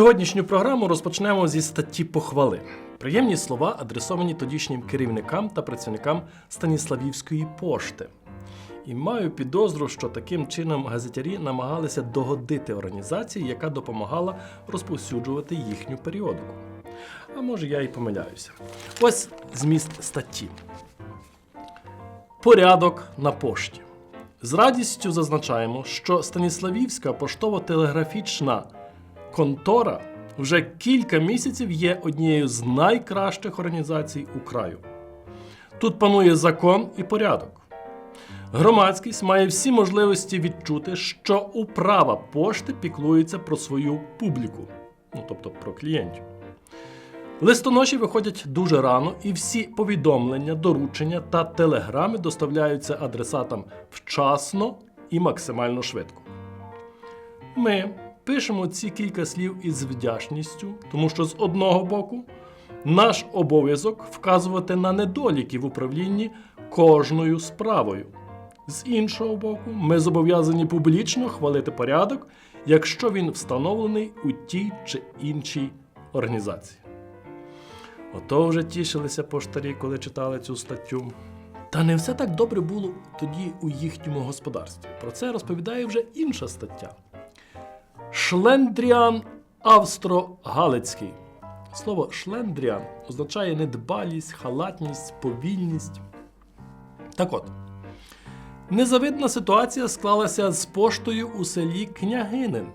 Сьогоднішню програму розпочнемо зі статті похвали. Приємні слова адресовані тодішнім керівникам та працівникам Станіславівської пошти. І маю підозру, що таким чином газетярі намагалися догодити організації, яка допомагала розповсюджувати їхню періодику. А може я і помиляюся. Ось зміст статті. Порядок на пошті. З радістю зазначаємо, що Станіславівська поштово-телеграфічна контора вже кілька місяців є однією з найкращих організацій у краю. Тут панує закон і порядок. Громадськість має всі можливості відчути, що управа пошти піклується про свою публіку, ну тобто про клієнтів. Листоноші виходять дуже рано, і всі повідомлення, доручення та телеграми доставляються адресатам вчасно і максимально швидко. Ми пишемо ці кілька слів із вдячністю, тому що з одного боку наш обов'язок вказувати на недоліки в управлінні кожною справою. З іншого боку, ми зобов'язані публічно хвалити порядок, якщо він встановлений у тій чи іншій організації. Ото вже тішилися поштарі, коли читали цю статтю. Та не все так добре було тоді у їхньому господарстві. Про це розповідає вже інша стаття. Шлендріан Австро-Галицький. Слово шлендріан означає недбалість, халатність, повільність. Так от, незавидна ситуація склалася з поштою у селі Княгинин.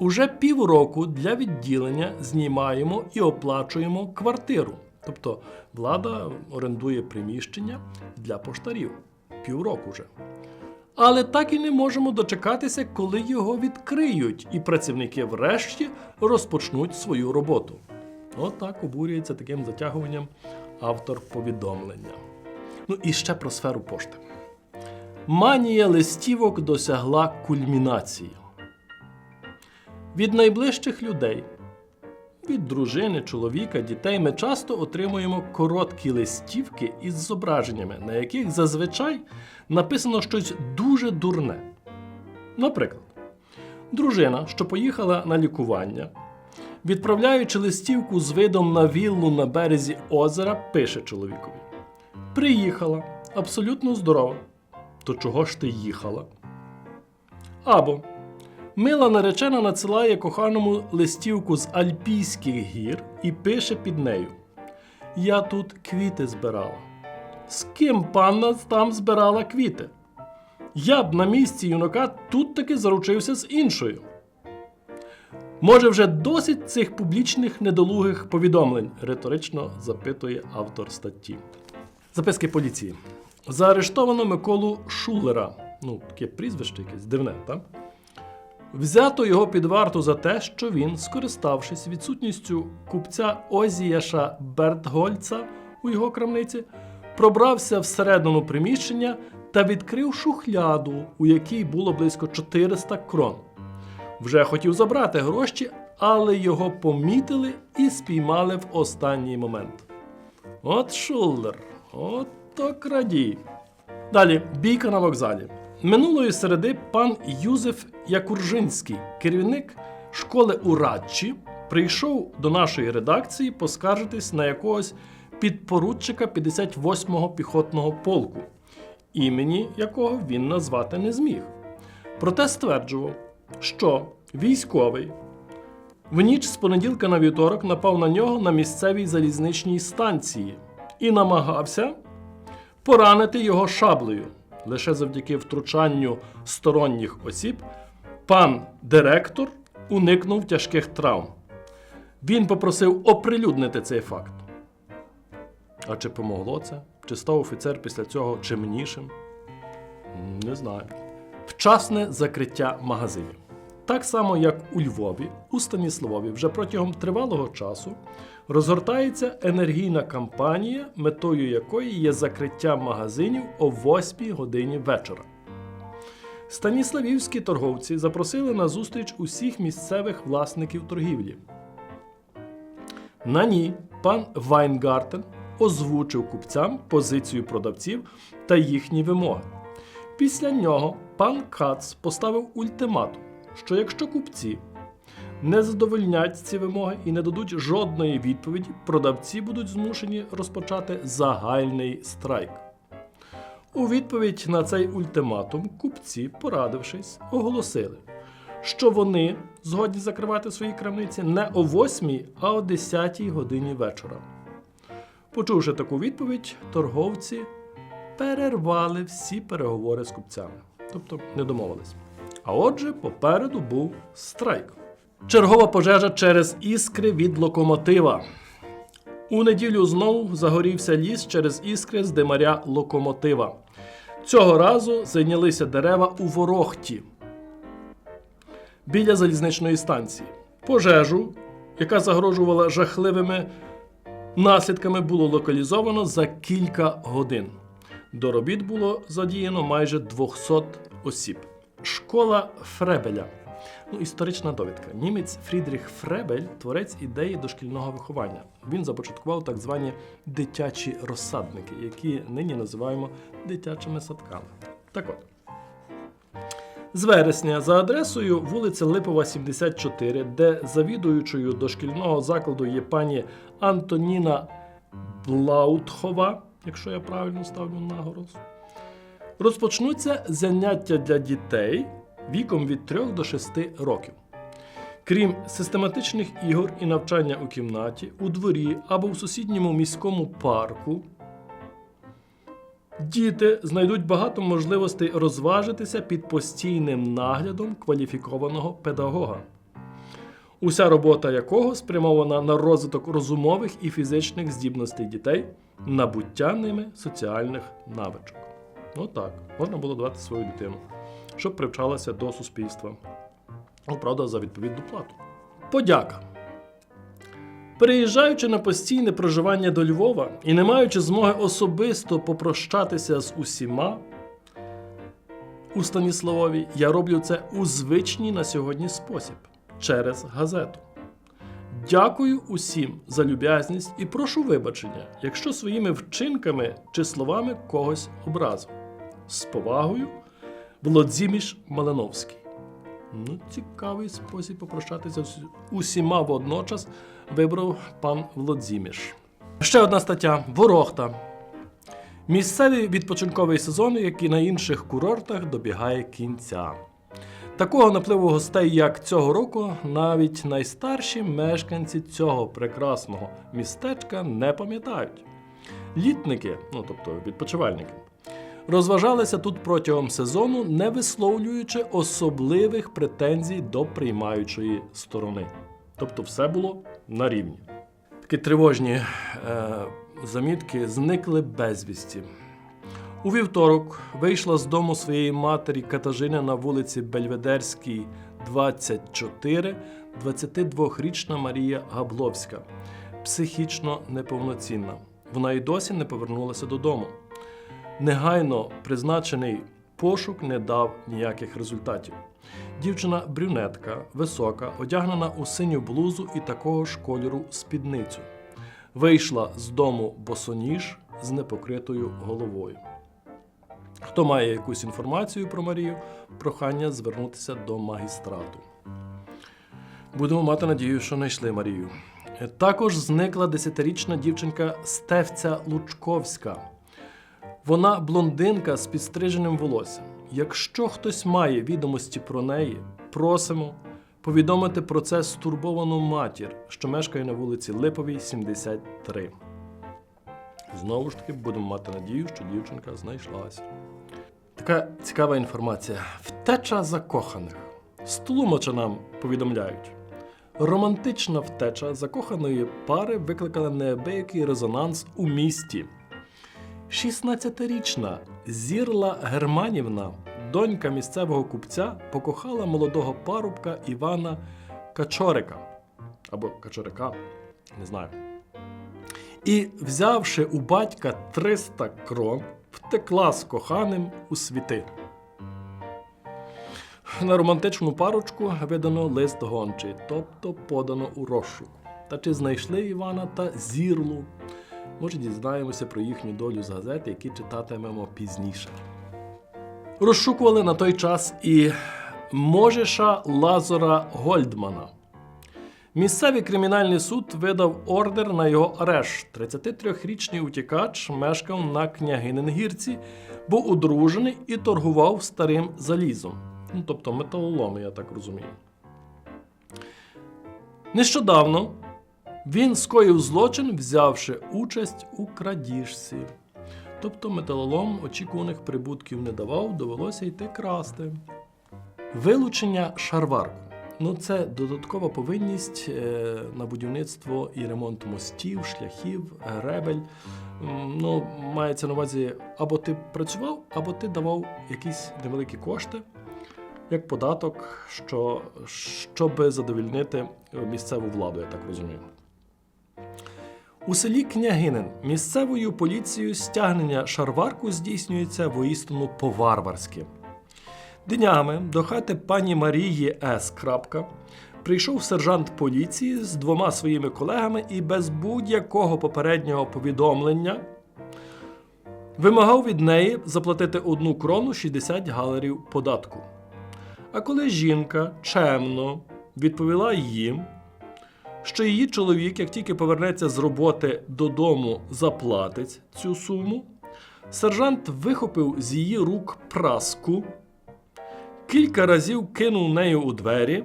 Уже півроку для відділення знімаємо і оплачуємо квартиру. Тобто влада орендує приміщення для поштарів. Півроку вже. Але так і не можемо дочекатися, коли його відкриють, і працівники врешті розпочнуть свою роботу. Отак обурюється таким затягуванням автор повідомлення. Ну і ще про сферу пошти. Манія листівок досягла кульмінації. Від найближчих людей, від дружини, чоловіка, дітей ми часто отримуємо короткі листівки із зображеннями, на яких зазвичай написано щось дуже дурне. Наприклад, дружина, що поїхала на лікування, відправляючи листівку з видом на віллу на березі озера, пише чоловікові: Приїхала, абсолютно здорова. То чого ж ти їхала? Або Мила наречена надсилає коханому листівку з Альпійських гір і пише під нею: Я тут квіти збирала. З ким панна там збирала квіти? Я б на місці юнака тут таки заручився з іншою. Може, вже досить цих публічних недолугих повідомлень? риторично запитує автор статті. Записки поліції. Заарештовано Миколу Шулера. Ну, таке прізвище якесь дивне, так? Взято його під варту за те, що він, скориставшись відсутністю купця Озіяша Бертгольца у його крамниці, пробрався всередину приміщення та відкрив шухляду, у якій було близько 400 крон. Вже хотів забрати гроші, але його помітили і спіймали в останній момент. От шулер, от то крадій. Далі бійка на вокзалі. Минулої середи пан Юзеф Якуржинський, керівник школи у Радчі, прийшов до нашої редакції поскаржитись на якогось підпоручика 58-го піхотного полку, імені якого він назвати не зміг. Проте стверджував, що військовий в ніч з понеділка на вівторок напав на нього на місцевій залізничній станції і намагався поранити його шаблею. Лише завдяки втручанню сторонніх осіб пан директор уникнув тяжких травм. Він попросив оприлюднити цей факт. А чи помогло це? Чи став офіцер після цього чимнішим? Не знаю. Вчасне закриття магазинів. Так само, як у Львові, у Станіславові вже протягом тривалого часу розгортається енергійна кампанія, метою якої є закриття магазинів о 8 годині вечора. Станіславівські торговці запросили на зустріч усіх місцевих власників торгівлі. На ній пан Вайнгартен озвучив купцям позицію продавців та їхні вимоги. Після нього пан Кац поставив ультиматум, що якщо купці не задовольнять ці вимоги і не дадуть жодної відповіді, продавці будуть змушені розпочати загальний страйк. У відповідь на цей ультиматум купці, порадившись, оголосили, що вони згодні закривати свої крамниці не о 8, а о 10 годині вечора. Почувши таку відповідь, торговці перервали всі переговори з купцями, тобто не домовились. А отже, попереду був страйк. Чергова пожежа через іскри від локомотива. У неділю знову загорівся ліс через іскри з димаря локомотива. Цього разу зайнялися дерева у ворохті біля залізничної станції. Пожежу, яка загрожувала жахливими наслідками, було локалізовано за кілька годин. До робіт було задіяно майже 200 осіб. Школа Фребеля. Ну, історична довідка. Німець Фрідріх Фребель творець ідеї дошкільного виховання. Він започаткував так звані дитячі розсадники, які нині називаємо дитячими садками. Так от. З вересня за адресою вулиця Липова, 74, де завідуючою дошкільного закладу є пані Антоніна Блаутхова, якщо я правильно ставлю наголос, розпочнуться заняття для дітей віком від 3 до 6 років. Крім систематичних ігор і навчання у кімнаті, у дворі або в сусідньому міському парку, діти знайдуть багато можливостей розважитися під постійним наглядом кваліфікованого педагога, уся робота якого спрямована на розвиток розумових і фізичних здібностей дітей, набуття ними соціальних навичок. Ну так, можна було давати свою дитину, щоб привчалася до суспільства. Ну, правда, за відповідну плату. Подяка. Переїжджаючи на постійне проживання до Львова і не маючи змоги особисто попрощатися з усіма у Станіславові, я роблю це у звичній на сьогодні спосіб через газету. Дякую усім за люб'язність і прошу вибачення, якщо своїми вчинками чи словами когось образив. З повагою, Володзіміш Малиновський. Ну, цікавий спосіб попрощатися усіма водночас вибрав пан Володзіміш. Ще одна стаття Ворохта. Місцевий відпочинковий сезон, як і на інших курортах, добігає кінця. Такого напливу гостей, як цього року, навіть найстарші мешканці цього прекрасного містечка не пам'ятають. Літники, ну тобто відпочивальники, розважалися тут протягом сезону, не висловлюючи особливих претензій до приймаючої сторони. Тобто все було на рівні. Такі тривожні е, замітки зникли безвісті. У вівторок вийшла з дому своєї матері Катажини на вулиці Бельведерській, 24, 22-річна Марія Габловська, психічно неповноцінна. Вона й досі не повернулася додому. Негайно призначений пошук не дав ніяких результатів. Дівчина брюнетка, висока, одягнена у синю блузу і такого ж кольору спідницю. Вийшла з дому босоніж з непокритою головою. Хто має якусь інформацію про Марію, прохання звернутися до магістрату. Будемо мати надію, що знайшли Марію. Також зникла десятирічна дівчинка Стефця Лучковська. Вона блондинка з підстриженим волоссям. Якщо хтось має відомості про неї, просимо повідомити про це стурбовану матір, що мешкає на вулиці Липовій, 73. Знову ж таки, будемо мати надію, що дівчинка знайшлася. Така цікава інформація. Втеча закоханих. З Тлумача нам повідомляють. Романтична втеча закоханої пари викликала неабиякий резонанс у місті. 16-річна Зірла Германівна, донька місцевого купця, покохала молодого парубка Івана Качорика або Качорика, не знаю. І, взявши у батька 300 крон, втекла з коханим у світи. На романтичну парочку видано лист гончий, тобто подано у розшук. Та чи знайшли Івана та Зірлу? Може, дізнаємося про їхню долю з газети, які читатимемо пізніше. Розшукували на той час і Можеша Лазора Гольдмана. Місцевий кримінальний суд видав ордер на його арешт. 33-річний утікач мешкав на княгиненгірці, був одружений і торгував старим залізом. Ну, тобто металоломи, я так розумію. Нещодавно він скоїв злочин, взявши участь у крадіжці. Тобто металолом очікуваних прибутків не давав, довелося йти красти. Вилучення шарварку. Ну, це додаткова повинність е, на будівництво і ремонт мостів, шляхів, гребель. Ну, мається на увазі, або ти працював, або ти давав якісь невеликі кошти, як податок, що, щоб задовільнити місцеву владу, я так розумію. У селі Княгинин місцевою поліцією стягнення шарварку здійснюється воістину по-варварськи. Днями до хати пані Марії С. Крапка прийшов сержант поліції з двома своїми колегами і без будь-якого попереднього повідомлення вимагав від неї заплатити одну крону 60 галерів податку. А коли жінка чемно відповіла їм, що її чоловік, як тільки повернеться з роботи додому, заплатить цю суму, сержант вихопив з її рук праску, кілька разів кинув нею у двері,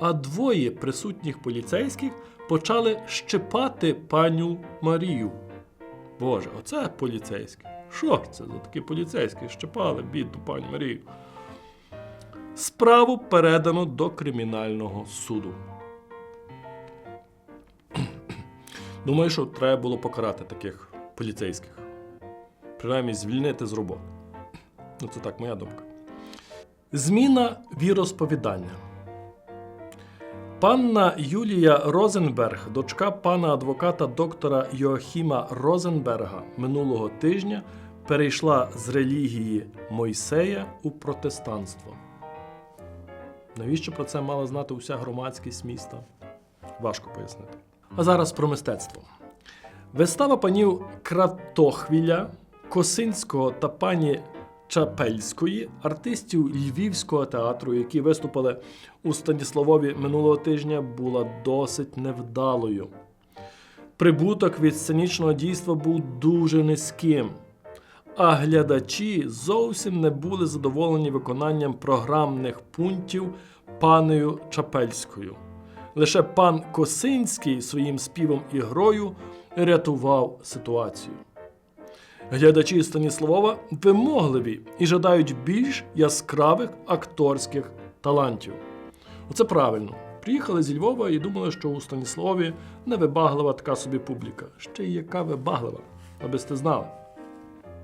а двоє присутніх поліцейських почали щепати паню Марію. Боже, оце поліцейські. Що це за такі поліцейські? Щепали бідну пані Марію. Справу передано до кримінального суду. Думаю, що треба було покарати таких поліцейських. Принаймні звільнити з роботи. Ну, це так, моя думка. Зміна віросповідання. Панна Юлія Розенберг, дочка пана адвоката доктора Йоахіма Розенберга, минулого тижня перейшла з релігії Мойсея у протестанство. Навіщо про це мала знати уся громадськість міста? Важко пояснити. А зараз про мистецтво. Вистава панів Кратохвіля, Косинського та пані Чапельської, артистів Львівського театру, які виступили у Станіславові минулого тижня, була досить невдалою. Прибуток від сценічного дійства був дуже низьким, а глядачі зовсім не були задоволені виконанням програмних пунктів панею Чапельською. Лише пан Косинський своїм співом і грою рятував ситуацію. Глядачі Станіславова вимогливі і жадають більш яскравих акторських талантів. Оце правильно. Приїхали зі Львова і думали, що у Станіславові невибаглива така собі публіка. Ще й яка вибаглива, аби сте знали.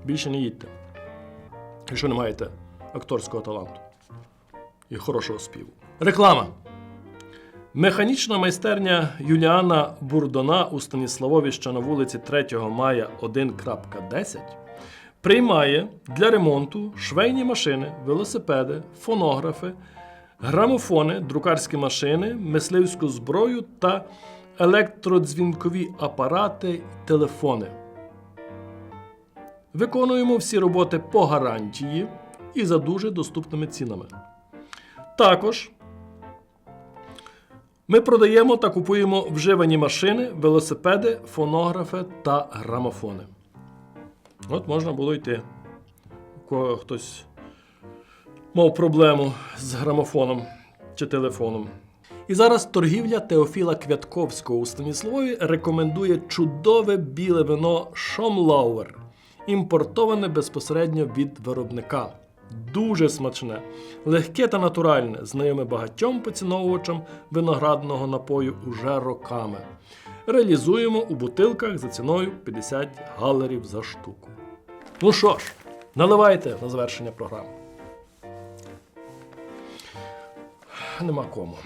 Більше не їдьте, якщо не маєте акторського таланту і хорошого співу. Реклама. Механічна майстерня Юліана Бурдона у Станіславові, що на вулиці 3 мая 1.10, приймає для ремонту швейні машини, велосипеди, фонографи, грамофони, друкарські машини, мисливську зброю та електродзвінкові апарати, телефони. Виконуємо всі роботи по гарантії і за дуже доступними цінами. Також ми продаємо та купуємо вживані машини, велосипеди, фонографи та грамофони. От можна було йти. У кого хтось мав проблему з грамофоном чи телефоном. І зараз торгівля Теофіла Квятковського у Станіславові рекомендує чудове біле вино Шомлауер, імпортоване безпосередньо від виробника. Дуже смачне, легке та натуральне, знайоме багатьом поціновувачам виноградного напою уже роками. Реалізуємо у бутилках за ціною 50 галерів за штуку. Ну що ж, наливайте на завершення програми. Нема кому.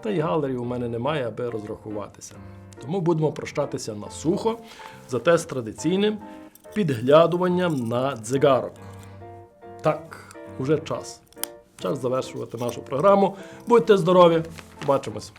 Та й галерів у мене немає, аби розрахуватися. Тому будемо прощатися на сухо, зате з традиційним підглядуванням на дзигарок. Так, уже час. Час завершувати нашу програму. Будьте здорові, побачимось.